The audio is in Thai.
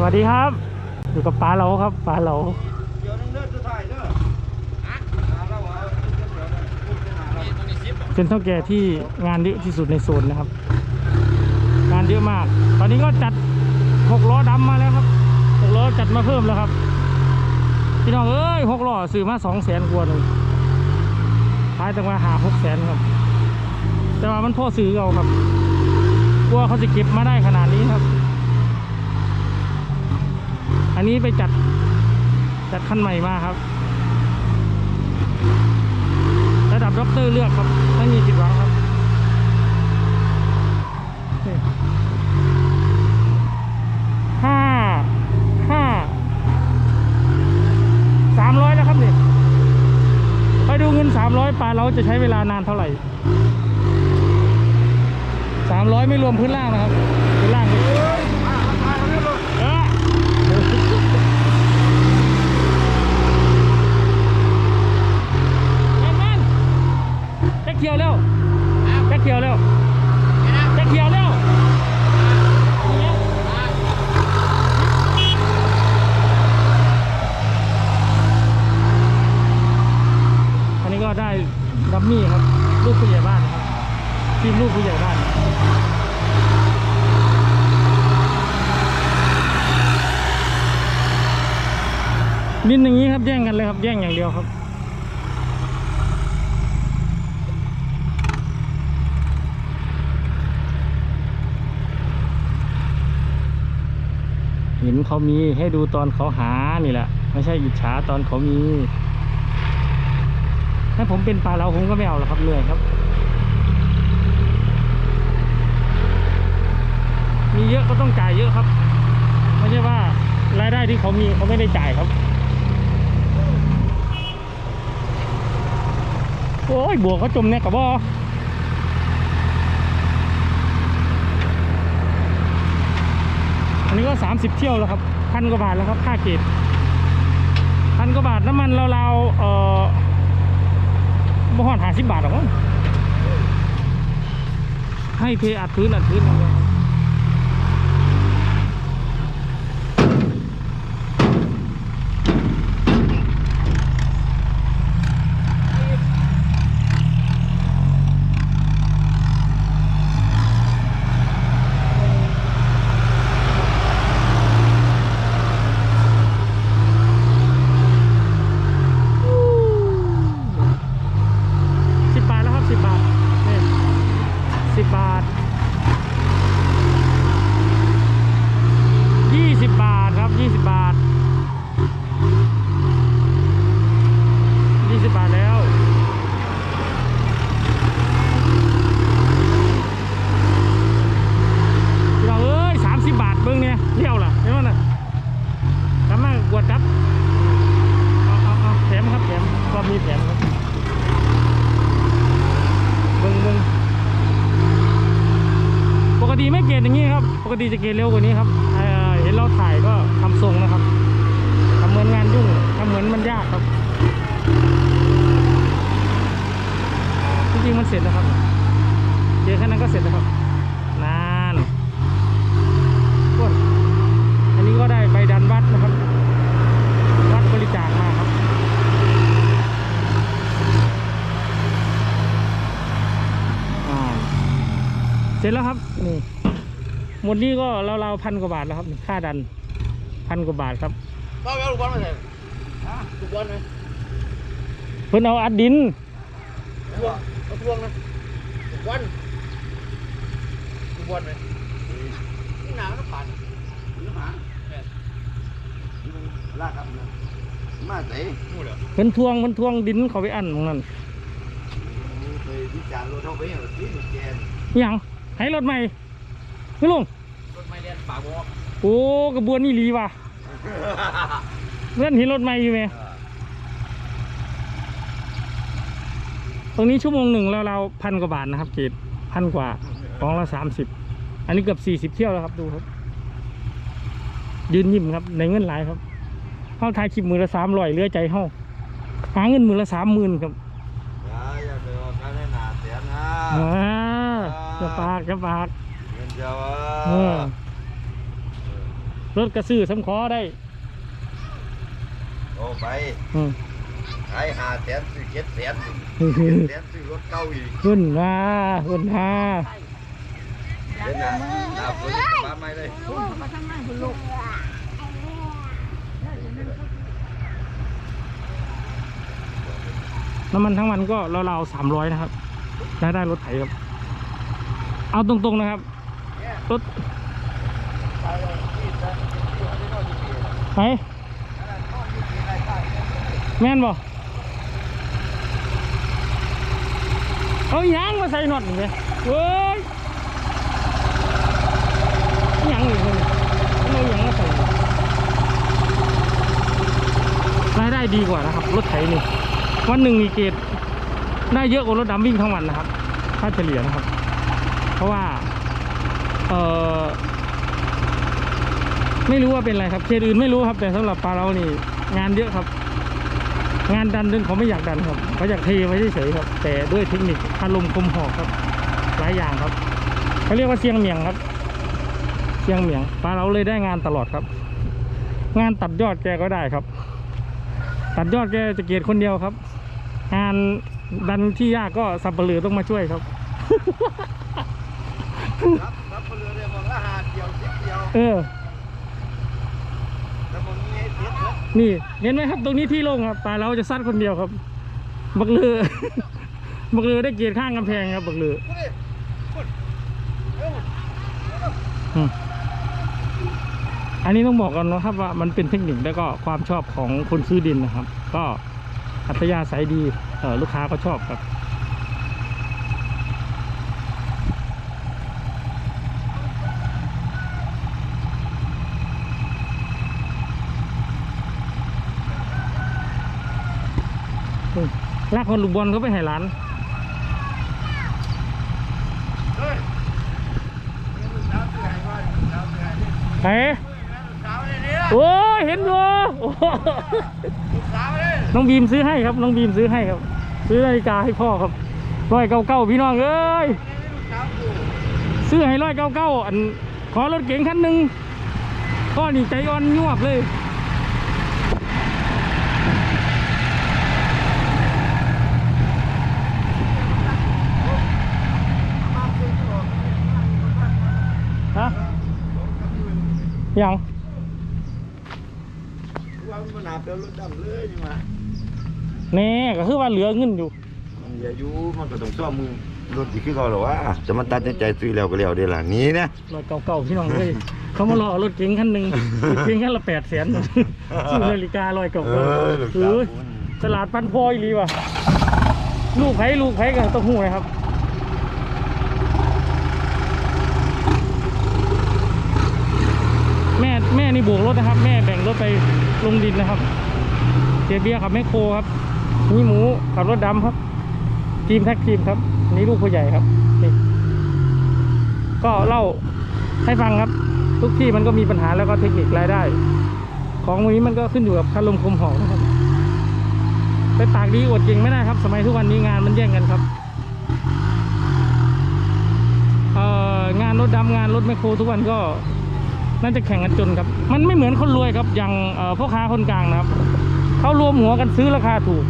สวัสดีครับ อยู่กับป๋าเหลาครับป๋าเหลาเดี๋ยวนึงเด้อสุดท้ายเด้อะหาเราเอาเดี๋ยวเดี๋ยวนะพูดไปหาเราเป็นเท่าแก่ที่งานเยอะที่สุดในโซนนะครับ งานเยอะมาก ตอนนี้ก็จัดหกล้อดำมาแล้วครับหกล้อจัดมาเพิ่มแล้วครับพี่น้องเอ้ยหกล้อซื้อมาสองแสนกว่าหนึ่งขายตั้งมาหาหกแสนครับ แต่ว่ามันพ่อซื้อเอาครับกลัวเขาจะเก็บมาได้ขนาดนี้ครับ อันนี้ไปจัดจัดคันใหม่มาครับ ระดับด็อกเตอร์เลือกครับ ไม่มีผิดหวังครับนี่ห้าห้าสามร้อยแล้วครับเนี่ไปดูเงินสามร้อยปลาเราจะใช้เวลานานเท่าไหร่สามร้อยไม่รวมพื้นล่างนะครับ พื้นล่างนี่เออแม่นแม่นแจ็คเขียวเร็วแจ็คเขียวเร็วแจ็คเขียวเร็วอันนี้ก็ได้ดัมมี่ครับ ลูกผู้ใหญ่บ้านครับทีมลูกผู้ใหญ่บ้านบินอย่างนี้ครับแย่งกันเลยครับแย่งอย่างเดียวครับเห็นเขามีให้ดูตอนเขาหานี่แหละ ไม่ใช่อิจฉาตอนเขามี ถ้าผมเป็นปลาเราผมก็ไม่เอาหรอกครับเหนื่อยครับ มีเยอะก็ต้องจ่ายเยอะครับ ไม่ใช่ว่ารายได้ที่เขามีเขาไม่ได้จ่ายครับโอ้ยบวกเขาจมเนี่ยกับบออันนี้ก็ 30 เที่ยวแล้วครับพันกว่าบาทแล้วครับค่าเกตพันกว่าบาทน้ำมันเราๆเอ่อ บ่หอดหาสิบบาทหรอกให้เทอัดพื้นอัดพื้นอย่างเดียวครับ สิบบาทแล้วครับสิบบาทนี่สิบบาทยี่สิบบาทครับยี่สิบบาทยี่สิบบาทแล้วพี่น้องเอ้ยสามสิบบาทเบิ้งเนี่ยเที่ยวล่ะเห็นไหมน่ะทำมากวดครับเอาเอาเอาแถมครับแถมก็มี แถมครับเบิ้งเบิ้งปกติไม่เกณฑ์อย่างนี้ครับ ปกติจะเกณฑ์เร็วกว่านี้ครับเเห็นเราถ่ายก็ทำทรงนะครับทำเหมือนงานยุ่งทำเหมือนมันยากครับจริงๆมันเสร็จนะครับเจอแค่นั้นก็เสร็จแล้วครับนานกดอันนี้ก็ได้ใบดันวัดนะครับ วัดบริจาคมาครับ อ่า เสร็จแล้วครับนี่หมดนี้ก็ราวๆพันกว่าบาทแล้วครับนี่ค่าดันพันกว่าบาทครับพ่อเอาลูกบอลมาใส่ฮะลูกบอลไหมเพิ่นเอาอัดดินทวงเอาทวงนะลูกบอลลูกบอลไหมนี่หนาวน้ำผ่านน้ำผ่านลากครับมาใส่พูดเหรอเพิ่นทวงเพิ่นทวงดินเขาไปอันตรงนั้นไปวิจารณ์รถเท่าไปเหรอที่หนึ่งแกนอิหยัง ให้รถใหม่พี่ลุงรถไม่เลียนปากบอกโอ้กระบวนนี่รีว่ะเพื่อนเห็นรถใหม่อยู่ไหมตรงนี้ชั่วโมงหนึ่งแล้วเราพันกว่าบาทนะครับเกตพันกว่าของละสามสิบอันนี้เกือบสี่สิบ40เที่ยวแล้วครับดูครับ ยืนยิ้มครับในเงินหลายครับเข้าทายคลิปมือละสามร้อยเหลือใจเฮาหาเงินมือละสามหมื่นครับอย่าอย่าไปว่าการให้หนาเสียนะอ่า จะปากจะปากเงินเดียวเออรถกระซื้อสำคอได้โอ้ไปอืมขายหาแสนซื้อเจ็ดแสนเจ็ดแสนซื้อรถเก่าอีกขึ้นมาขึ้นมาเดี๋ยวนะหน้าฝนมาไม่เลยมาทำไมคุณลูกน้ำมันทั้งวันก็ราวๆสามร้อยนะครับรายได้รถไถครับ เอาตรงๆนะครับรถไหนแม่นบ่เอายังมาใส่หนอดนี่เลยเว้ยยังอีกเลยเอายังมาใส่รายได้ดีกว่านะครับ รถไถนี่วันหนึ่งมีเกตได้เยอะกว่ารถดำวิ่งทั้งวันนะครับ ค่าเฉลี่ยนะครับ เพราะว่าเออไม่รู้ว่าเป็นอะไรครับเขตอื่นไม่รู้ครับ แต่สำหรับปลาเรานี่ งานเยอะครับ งานดันเดินเขาไม่อยากดันครับเขาอยากเทไว้เฉยๆครับ แต่ด้วยเทคนิคอารมณ์คมหอกครับหลายอย่างครับเขาเรียกว่าเสียงเหมียงครับเสียงเหมียงปลาเราเลยได้งานตลอดครับ งานตัดยอดแกก็ได้ครับ ตัดยอดแกจะเกียรคนเดียวครับ งานดันที่ยากก็สับเหลือต้องมาช่วยครับ รับรับคนเรือเนี่ยบอกละหาเดียวสิบเดียวเออ แล้วมึงมีเสียเถอะนี่เห็นไหมครับ ตรงนี้ที่โล่งครับปลาเราจะซัดคนเดียวครับ บักเลือ บักเลือได้เกียรข้างกำแพงครับ บักเลือพูดดิพูดเอ้าอืมอันนี้ต้องบอกกันนะครับว่ามันเป็นเทคนิคแล้วก็ความชอบของคนซื้อดินนะครับ ก็อัตยาศัยดีเออลูกค้าก็ชอบครับ ลากคนลูกบอลเขาไปให้ร้านเฮ้ยนี่ลูกสาวซื้อให้ก่อนลูกสานเฮ้ลูกสาวเลยโอ้ยเห็นอยู่โอ้โหลูกสาวเลยน้องบีมซื้อให้ครับ น้องบีมซื้อให้ครับ ซื้อนาฬิกาให้พ่อครับร้อยเก้าเก้าพี่น้องเอ้ยซื้อให้ร้อยเก้าเก้าอันขอรถเก๋งคันหนึ่งพ่อนี่ใจอ่อนยวบเลย ฮะ ยังว่ามันหนาเปลวรถดำเลยนี่มาแน่ก็คือว่าเหลือเงินอยู่มันอย่าอยู่มันก็ต้องซ่อมมือรถที่คือเขาหรอวะจะมันตัดสินใจซื้อแล้วก็แล้วเดี๋ยวล่ะหนี้นะรถเก่าๆพี่น้องเลยเขามารอรถเก๋งคันหนึ่งรถเก๋งคันละแปดแสนซื้อนาฬิการ้อยเก่าเออลูกๆสาวคือตลาดปันพอยลีว่ะลูกไผ่ลูกไผ่ก็ต้องหูนะครับ แม่นี่บวกรถนะครับ แม่แบ่งรถไปลงดินนะครับเสียเบียร์ขับแมคโครครับนี่หมูขับรถดำครับ ทีมแท็กทีมครับนี่ลูกผู้ใหญ่ครับนี่ก็เล่าให้ฟังครับ ทุกที่มันก็มีปัญหาแล้วก็เทคนิครายได้ ของวกนี้มันก็ขึ้นอยู่กับคารมคมหอกนะครับไปปากดีอวดเก่งไม่ได้ครับ สมัยทุกวันนี้งานมันแย่งกันครับเอ่องานรถดำงานรถแมคโครทุกวันก็ น่าจะแข่งกันจนครับ มันไม่เหมือนคนรวยครับอย่างพ่อค้าคนกลางนะครับเขารวมหัวกันซื้อราคาถูก